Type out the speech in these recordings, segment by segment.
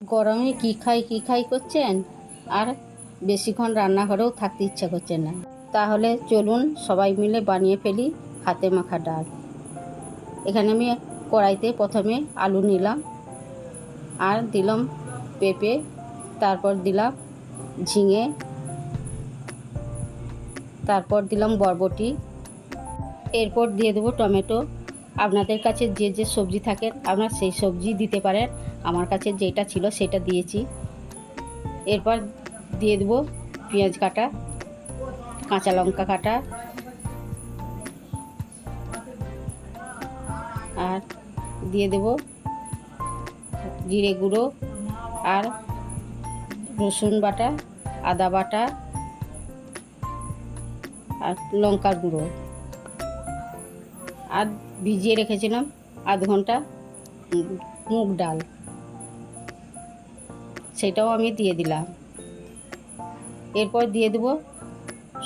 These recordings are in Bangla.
গরমে কি খাই কি খাই করছেন? আর বেশিক্ষণ রান্নাঘরেও থাকতে ইচ্ছা করছে না। তাহলে চলুন সবাই মিলে বানিয়ে ফেলি হাতে মাখা ডাল। এখানে আমি কড়াইতে প্রথমে আলু নিলাম, আর দিলাম পেঁপে, তারপর দিলাম ঝিঙে, তারপর দিলাম বরবটি। এরপর দিয়ে দেবো টমেটো আপনাদের কাছে যে যে সবজি থাকেন আপনারা সেই সবজি দিতে পারেন। আমার কাছে যেটা ছিল সেটা দিয়েছি। এরপর দিয়ে দেবো পেঁয়াজ কাটা, কাঁচা লঙ্কা কাটা, আর দিয়ে দেবো জিরে গুঁড়ো আর রসুন বাটা, আদা বাটা আর লঙ্কার গুঁড়ো। আর ভিজিয়ে রেখেছিলাম, আধ ঘণ্টা মুগ ডাল। সেটাও আমি দিয়ে দিলাম। এরপর দিয়ে দেবো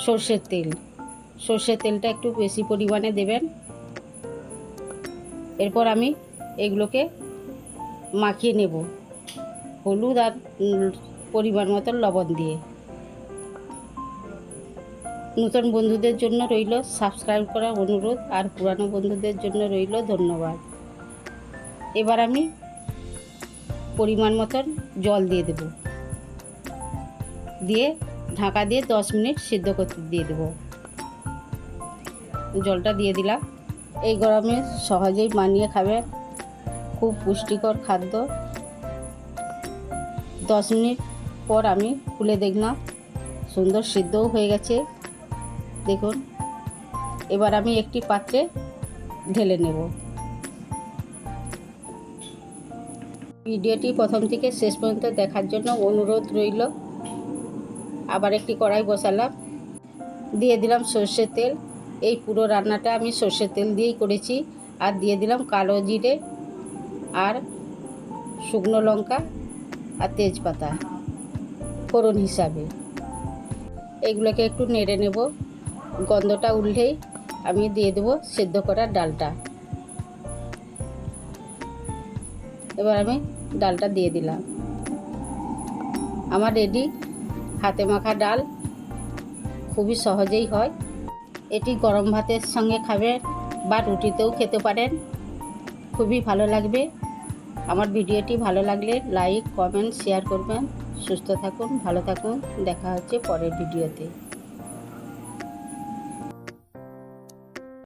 সর্ষের তেল। সর্ষের তেলটা একটু বেশি পরিমাণে দেবেন। এরপর আমি এগুলোকে মাখিয়ে নেব, হলুদ আর পরিমাণ মতো লবণ দিয়ে। নতুন বন্ধুদের জন্য রইল সাবস্ক্রাইব করার অনুরোধ, আর পুরানো বন্ধুদের জন্য রইল ধন্যবাদ। এবার আমি পরিমাণ মতন জল দিয়ে দেব। দিয়ে ঢাকা দিয়ে দশ মিনিট সিদ্ধ করতে দিয়ে দেব। জলটা দিয়ে দিলাম। এই গরমে সহজেই বানিয়ে খাবেন খুব পুষ্টিকর খাদ্য। দশ মিনিট পর আমি খুলে দেখলাম, সুন্দর সিদ্ধও হয়ে গেছে। দেখুন, এবার আমি একটি পাত্রে ঢেলে নেব। ভিডিওটি প্রথম থেকে শেষ পর্যন্ত দেখার জন্য অনুরোধ রইল। আবার একটি কড়াই বসালাম। দিয়ে দিলাম সর্ষের তেল। এই পুরো রান্নাটা আমি সর্ষের তেল দিয়েই করেছি। আর দিয়ে দিলাম কালো জিরে আর শুকনো লঙ্কা আর তেজপাতা ফোড়ন হিসাবে। এগুলোকে একটু নেড়ে নেব। গন্ধটা উঠলেই আমি দিয়ে দেবো সেদ্ধ করার ডালটা। এবার আমি ডালটা দিয়ে দিলাম। আমার রেডি। হাতে মাখা ডাল খুবই সহজেই হয়। এটি গরম ভাতের সঙ্গে খাবেন বা রুটিতেও খেতে পারেন। খুবই ভালো লাগবে। আমার ভিডিওটি ভালো লাগলে লাইক, কমেন্ট, শেয়ার করবেন। সুস্থ থাকুন, ভালো থাকুন। দেখা হচ্ছে পরের ভিডিওতে।